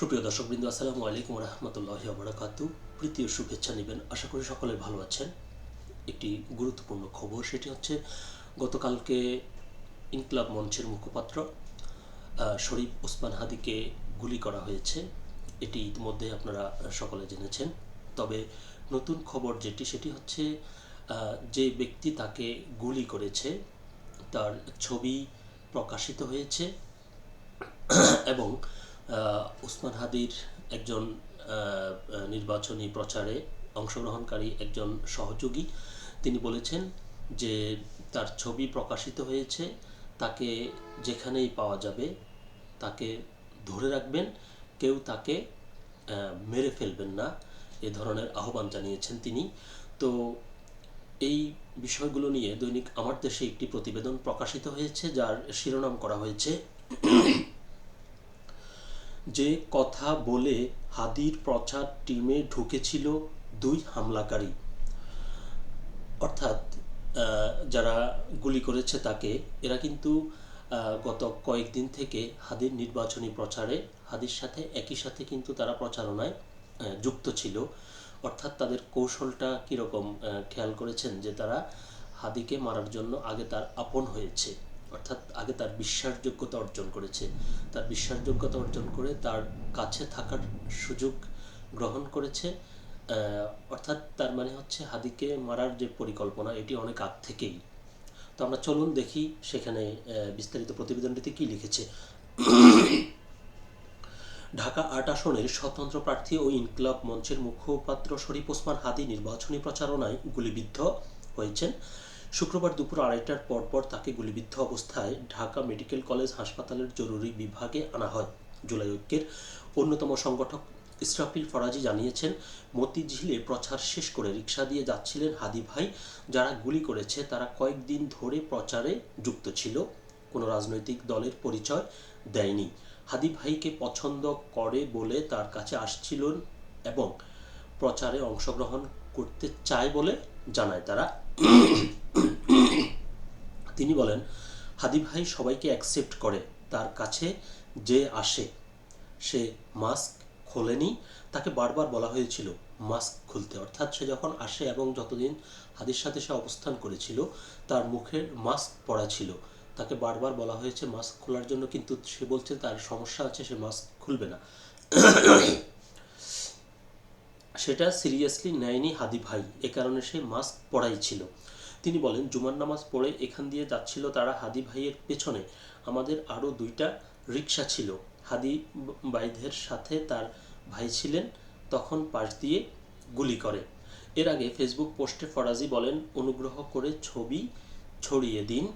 সুপ্রিয় দর্শকবৃন্দ, আসসালামু আলাইকুম রহমতুল্লাহ বারাকাতু প্রীতি শুভেচ্ছা নেবেন। আশা করি সকলে ভালো আছেন। একটি গুরুত্বপূর্ণ খবর, সেটি হচ্ছে গতকালকে ইনকলাব মঞ্চের মুখপাত্র শরীফ ওসমান হাদিকে গুলি করা হয়েছে। এটি ইতিমধ্যে আপনারা সকলে জেনেছেন। তবে নতুন খবর যেটি, সেটি হচ্ছে যে ব্যক্তি তাকে গুলি করেছে, তার ছবি প্রকাশিত হয়েছে। এবং উসমান হাদির একজন নির্বাচনী প্রচারে অংশগ্রহণকারী একজন সহযোগী। তিনি বলেছেন যে তার ছবি প্রকাশিত হয়েছে, তাকে যেখানেই পাওয়া যাবে তাকে ধরে রাখবেন, কেউ তাকে মেরে ফেলবেন না, এ ধরনের আহ্বান জানিয়েছেন তিনি। তো এই বিষয়গুলো নিয়ে দৈনিক আমার দেশে একটি প্রতিবেদন প্রকাশিত হয়েছে, যার শিরোনাম করা হয়েছে যে কথা বলে হাদির প্রচার টিমে ঢুকেছিল দুই হামলাকারী। অর্থাৎ যারা গুলি করেছে তাকে, এরা কিন্তু গত কয়েকদিন থেকে হাদির নির্বাচনী প্রচারে, হাদির সাথে একই সাথে কিন্তু তারা প্রচারণায় যুক্ত ছিল। অর্থাৎ তাদের কৌশলটা কীরকম খেয়াল করেছেন যে তারা হাদিকে মারার জন্য আগে তার আপন হয়েছে। অর্থাৎ আগে তার বিশ্বাসযোগ্যতা অর্জন করেছে। তার বিশ্বাসযোগ্যতা অর্জন করে তার কাছে থাকার সুযোগ গ্রহণ করেছে। অর্থাৎ তার মানে হচ্ছে হাদিকে মারার যে পরিকল্পনা, এটি অনেক আগ থেকেই। তো আমরা চলুন দেখি সেখানে বিস্তারিত প্রতিবেদনটিতে কি লিখেছে। ঢাকা আট আসনের স্বতন্ত্র প্রার্থী ও ইনকলাব মঞ্চের মুখপাত্র শরীফ ওসমান হাদি নির্বাচনী প্রচারণায় গুলিবিদ্ধ হয়েছেন। শুক্রবার দুপুর আড়াইটার পরপর তাকে গুলিবিদ্ধ অবস্থায় ঢাকা মেডিকেল কলেজ হাসপাতালের জরুরি বিভাগে আনা হয়। জুলাই ঐক্যের অন্যতম সংগঠক ইসরাফিল ফরাজি জানিয়েছেন, মতিঝিলে প্রচার শেষ করে রিক্সা দিয়ে যাচ্ছিলেন হাদি ভাই। যারা গুলি করেছে, তারা কয়েকদিন ধরে প্রচারে যুক্ত ছিল। কোনো রাজনৈতিক দলের পরিচয় দেয়নি। হাদি ভাইকে পছন্দ করে বলে তার কাছে আসছিলেন এবং প্রচারে অংশগ্রহণ করতে চায় বলে জানায় তারা। তিনি বলেন হাদি ভাই সবাইকে অ্যাকসেপ্ট করে, তার কাছে যে আসে, সে মাস্ক খোলেনি। তাকে বারবার বলা হয়েছিল মাস্ক খুলতে। অর্থাৎ সে যখন আসে এবং যতদিন হাদির সাথে সে অবস্থান করেছিল, তার মুখের মাস্ক পরা ছিল। তাকে বারবার বলা হয়েছে মাস্ক খোলার জন্য কিন্তু সে বলছে তার সমস্যা আছে, সে মাস্ক খুলবে না। সেটা সিরিয়াসলি নেয়নি হাদি ভাই। এ কারণে সে মাস্ক পরাই ছিল। তিনি বলেন, জুমার নামাজ পড়ে এখান দিয়ে যাচ্ছিল তারা হাদি ভাইয়ের পেছনে। আমাদের আরও দুইটা রিক্সা ছিল। হাদি বাইধের সাথে তার ভাই ছিলেন, তখন পাশ দিয়ে গুলি করে। এর আগে ফেসবুক পোস্টে ফরাজি বলেন, অনুগ্রহ করে ছবি ছড়িয়ে দিন।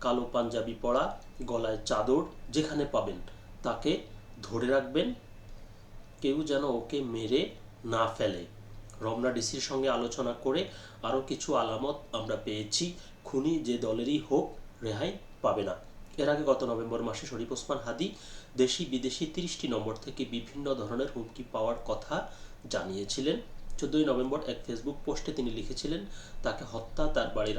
কালো পাঞ্জাবি পরা, গলায় চাদর যেখানে পাবেন, তাকে ধরে রাখবেন। কেউ যেন ওকে মেরে না ফেলে। রমনা ডিসির সঙ্গে আলোচনা করে আরও কিছু আলামত আমরা পেয়েছি। খুনি যে দলেরই হোক, রেহাই পাবে না। এর আগে গত নভেম্বর মাসে শরীফ ওসমান হাদি দেশি বিদেশি তিরিশটি নম্বর থেকে বিভিন্ন ধরনের হুমকি পাওয়ার কথা জানিয়েছিলেন। চোদ্দই নভেম্বর এক ফেসবুক পোস্টে তিনি লিখেছিলেন, তাকে হত্যা, তার বাড়ির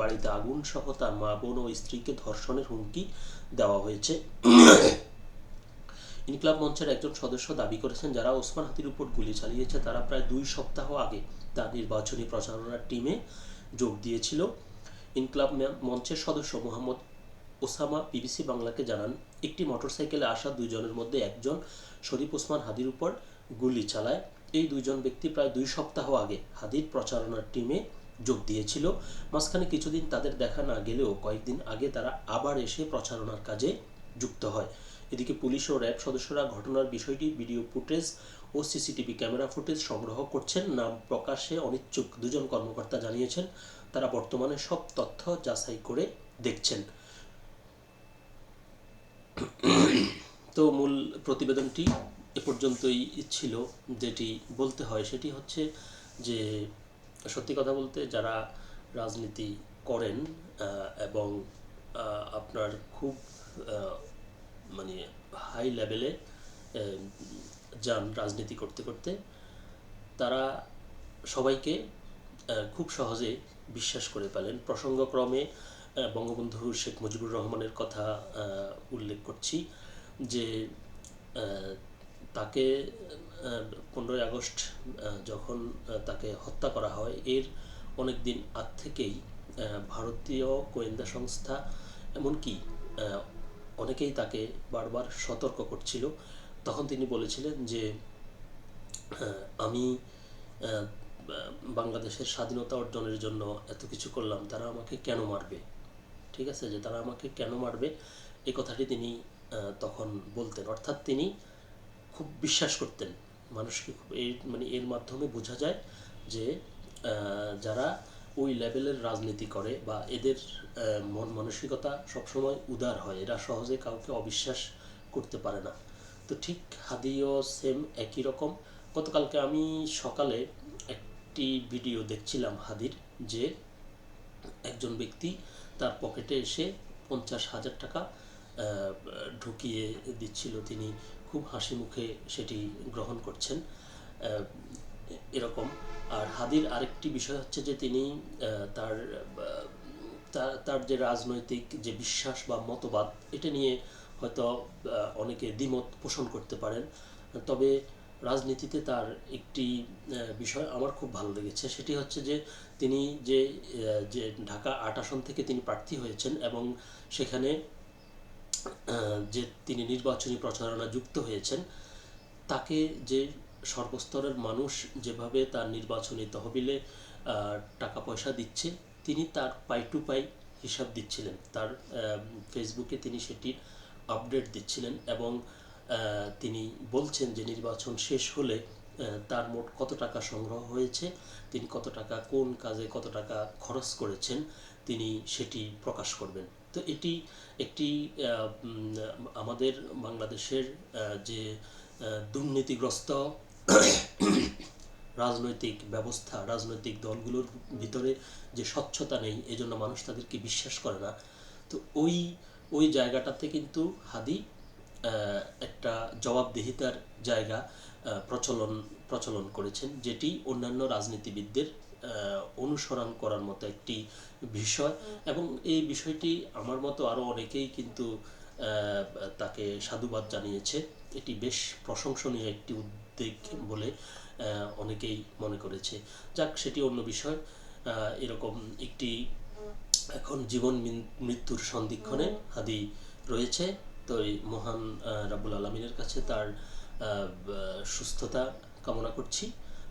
বাড়িতে আগুন সহ তার মা, বোন ও স্ত্রীকে ধর্ষণের হুমকি দেওয়া হয়েছে। ইনকলাব মঞ্চের একজন সদস্য দাবি করেছেন, যারা ওসমান হাতির উপর গুলি চালিয়েছে, তারা প্রায় দুই সপ্তাহ আগে তার নির্বাচনী প্রচারণার টিমে যোগ দিয়েছিল। ইনকলাব মঞ্চের সদস্য মোহাম্মদ ওসামা বিবিসি বাংলাকে জানান, একটি মোটরসাইকেলে আসা দুইজনের মধ্যে একজন শরীফ ওসমান হাদির উপর গুলি চালায়। এই দুইজন ব্যক্তি প্রায় দুই সপ্তাহ আগে হাদির প্রচারণার টিমে যোগ দিয়েছিল। মাঝখানে কিছুদিন তাদের দেখা না গেলেও কয়েকদিন আগে তারা আবার এসে প্রচারণার কাজে যুক্ত হয়। এদিকে পুলিশ ও র্যাব সদস্যরা ঘটনার বিষয়টি ভিডিও ফুটেজ ও সিসিটিভি ক্যামেরা ফুটেজ সংগ্রহ করছেন। নাম প্রকাশে অনিচ্ছুক দুজন কর্মকর্তা জানিয়েছেন, তারা বর্তমানে সব তথ্য যাচাই করে দেখছেন। তো মূল প্রতিবেদনটি এ পর্যন্তই ছিল যেটি বলতে হয়। সেটি হচ্ছে যে, সত্যি কথা বলতে যারা রাজনীতি করেন এবং আপনার খুব মানে হাই লেভেলে যান রাজনীতি করতে করতে তারা সবাইকে খুব সহজে বিশ্বাস করে পেলেন। প্রসঙ্গক্রমে বঙ্গবন্ধু শেখ মুজিবুর রহমানের কথা উল্লেখ করছি যে তাকে পনেরোই আগস্ট যখন তাকে হত্যা করা হয়, এর অনেক দিন আগ থেকেই ভারতীয় গোয়েন্দা সংস্থা, এমনকি অনেকেই তাকে বারবার সতর্ক করছিল। তখন তিনি বলেছিলেন যে আমি বাংলাদেশের স্বাধীনতা অর্জনের জন্য এত কিছু করলাম, তারা আমাকে কেন মারবে? ঠিক আছে? যে তারা আমাকে কেন মারবে? এই কথাটি তিনি তখন বলতেন। অর্থাৎ তিনি খুব বিশ্বাস করতেন মানুষকে। খুব এই মানে এর মাধ্যমে বোঝা যায় যে যারা ওই লেভেলের রাজনীতি করে বা এদের মন মানসিকতা সবসময় উদার হয়। এরা সহজে কাউকে অবিশ্বাস করতে পারে না। তো ঠিক হাদিও সেম একই রকম। গতকালকে আমি সকালে একটি ভিডিও দেখছিলাম হাদির, যে একজন ব্যক্তি তার পকেটে এসে পঞ্চাশ হাজার টাকা ঢুকিয়ে দিচ্ছিল। তিনি খুব হাসি মুখে সেটি গ্রহণ করছেন। এরকম আর হাদির আরেকটি বিষয় হচ্ছে যে তিনি তার তার- যে রাজনৈতিক যে বিশ্বাস বা মতবাদ, এটা নিয়ে হয়তো অনেকে দ্বিমত পোষণ করতে পারেন। তবে রাজনীতিতে তার একটি বিষয় আমার খুব ভালো লেগেছে। সেটি হচ্ছে যে তিনি যে যে ঢাকা আট আসন থেকে তিনি প্রার্থী হয়েছেন এবং সেখানে যে তিনি নির্বাচনী প্রচারণা যুক্ত হয়েছেন, তাকে যে সর্বস্তরের মানুষ যেভাবে তার নির্বাচনী তহবিলে টাকা পয়সা দিচ্ছে, তিনি তার পাই টু পাই হিসাব দিচ্ছিলেন। তার ফেসবুকে তিনি সেটির আপডেট দিচ্ছিলেন এবং তিনি বলছেন যে নির্বাচন শেষ হলে তার মোট কত টাকা সংগ্রহ হয়েছে, তিনি কত টাকা কোন কাজে কত টাকা খরচ করেছেন, তিনি সেটি প্রকাশ করবেন। তো এটি একটি আমাদের বাংলাদেশের যে দুর্নীতিগ্রস্ত রাজনৈতিক ব্যবস্থা, রাজনৈতিক দলগুলোর ভিতরে যে স্বচ্ছতা নেই, এজন্য মানুষ তাদেরকে বিশ্বাস করে না। তো ওই ওই জায়গাটাতে কিন্তু হাদি একটা জবাবদিহিতার জায়গা প্রচলন প্রচলন করেছেন, যেটি অন্যান্য রাজনীতিবিদদের অনুসরণ করার মতো একটি বিষয়। এবং এই বিষয়টি আমার মতো আরও অনেকেই কিন্তু তাকে সাধুবাদ জানিয়েছে। এটি বেশ প্রশংসনীয় একটি উদ্যোগ বলে আহ, অনেকেই মনে করেছে। যাক সেটি অন্য বিষয়। এরকম একটি এখন জীবন মৃত্যুর সন্ধিক্ষণে হাদি রয়েছে। তো এই মহান রাবুল আলমিনের কাছে তার সুস্থতা কামনা করছি।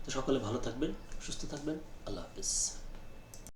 তো সকলে ভালো থাকবেন সুস্থ থাকবেন। আল্লাহ হাফিজ।